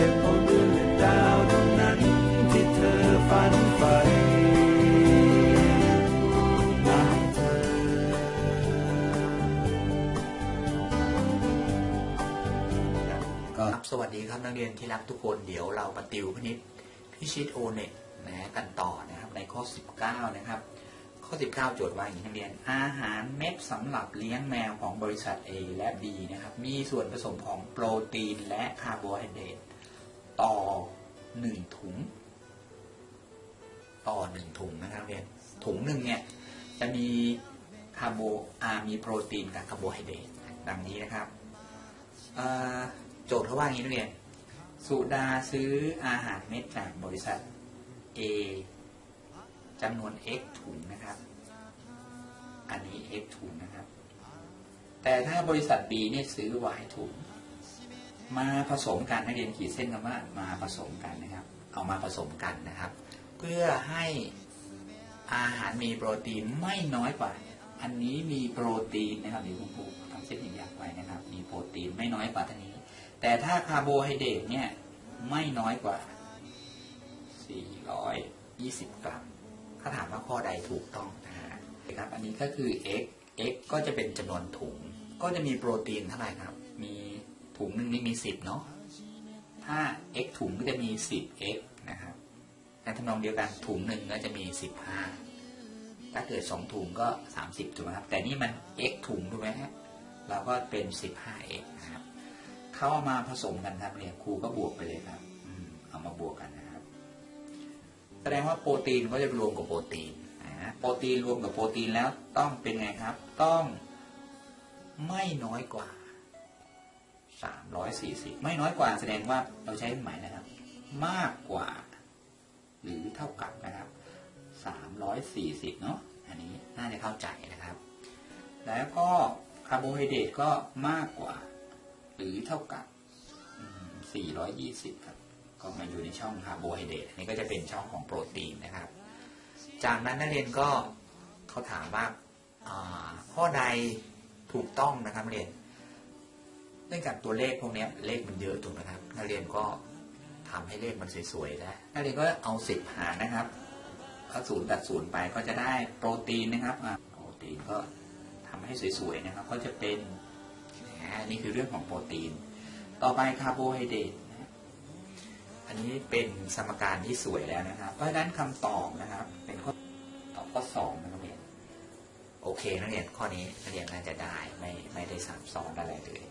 เหตุผลเรื่องดาวดวงนั้นที่เธอฝันใฝ่สวัสดีครับนักเรียนที่รักทุกคนเดี๋ยวเรามาติวพนิษพิชิตโอเน็ตนะกันต่อนะครับในข้อ 19 นะครับ ข้อ 19 โจทย์ว่าอย่างนักเรียน อาหารเม็ดสำหรับเลี้ยงแมวของบริษัท A และ B นะครับ มีส่วนผสมของโปรตีนและคาร์โบไฮเดรต ต่อ1ถุง ต่อ1ถุงนะครับเรียนถุงหนึ่งเนี่ยจะมีคาร์โบอามีโปรตีนกับคาร์โบไฮเดรตดังนี้นะครับโจทย์เขาว่าอย่างนี้นักเรียนสุดาซื้ออาหารเม็ดจากบริษัท A จำนวน x ถุงนะครับ อันนี้ x ถุงนะครับ แต่ถ้าบริษัท B เนี่ยซื้อ y ถุง มาผสมกันนักเรียนขีดเส้นคำว่ามาผสมกันนะครับ เอามาผสมกันนะครับ เพื่อให้อาหารมีโปรตีนไม่น้อยกว่า อันนี้มีโปรตีนนะครับเดี๋ยวคุณครูทำเส้นอย่างไว้นะครับ มีโปรตีนไม่น้อยกว่าท่านี้ แต่ถ้าคาร์โบไฮเดรตเนี่ยไม่น้อยกว่า 420 กรัม ถ้าถามว่าข้อใดถูกต้องนะฮะครับ อันนี้ก็คือ x x ก็จะเป็นจำนวนถุง ก็จะมีโปรตีนเท่าไหร่ครับ ถุงหนึ่งนี่มี10เนาะถ้า x ถุงก็จะมี 10x นะครับในทำนองเดียวกันถุงหนึ่งก็จะมี15ถ้าเกิด2ถุงก็30ถูกไหมครับ แต่นี่มัน x ถุงถูกไหมฮะเราก็เป็น 15x นะครับเขาเอามาผสมกันครับเนี่ยครูก็บวกไปเลยครับอืเอามาบวกกันนะครับ แสดงว่าโปรตีนก็จะรวมกับโปรตีนนะโปรตีนรวมกับโปรตีนแล้วต้องเป็นไงครับ ต้องไม่น้อยกว่า 340 ไม่น้อยกว่าแสดงว่าเราใช้เครื่องหมายนะครับ มากกว่า หรือเท่ากับนะครับ 340 เนาะอันนี้น่าจะเข้าใจนะครับ แล้วก็คาร์โบไฮเดรตก็มากกว่า หรือเท่ากับอืม420 ครับ ก็มาอยู่ในช่องคาร์โบไฮเดรตอันนี้ก็จะเป็นช่องของโปรตีนนะครับ จากนั้นนักเรียนก็เขาถามว่าอ่าข้อใดถูกต้องนะครับเรียน เนื่องจากตัวเลขพวกนี้เลขมันเยอะถูกไหมครับนักเรียนก็ทำให้เลขมันสวยๆแล้วนักเรียนก็เอาสิบหารนะครับเอาศูนย์ตัดศูนย์ไปก็จะได้โปรตีนนะครับโปรตีนก็ทำให้สวยๆนะครับ ก็จะเป็นนะอันนี้คือเรื่องของโปรตีน ต่อไปคาร์โบไฮเดรตอันนี้เป็นสมการที่สวยแล้วนะครับ เพราะฉะนั้นคำตอบนะครับ เป็นข้อตอบข้อสองนะครับนักเรียนโอเคนักเรียนข้อนี้นักเรียนน่าจะได้ไม่ไม่ได้ซับซ้อนอะไรเลย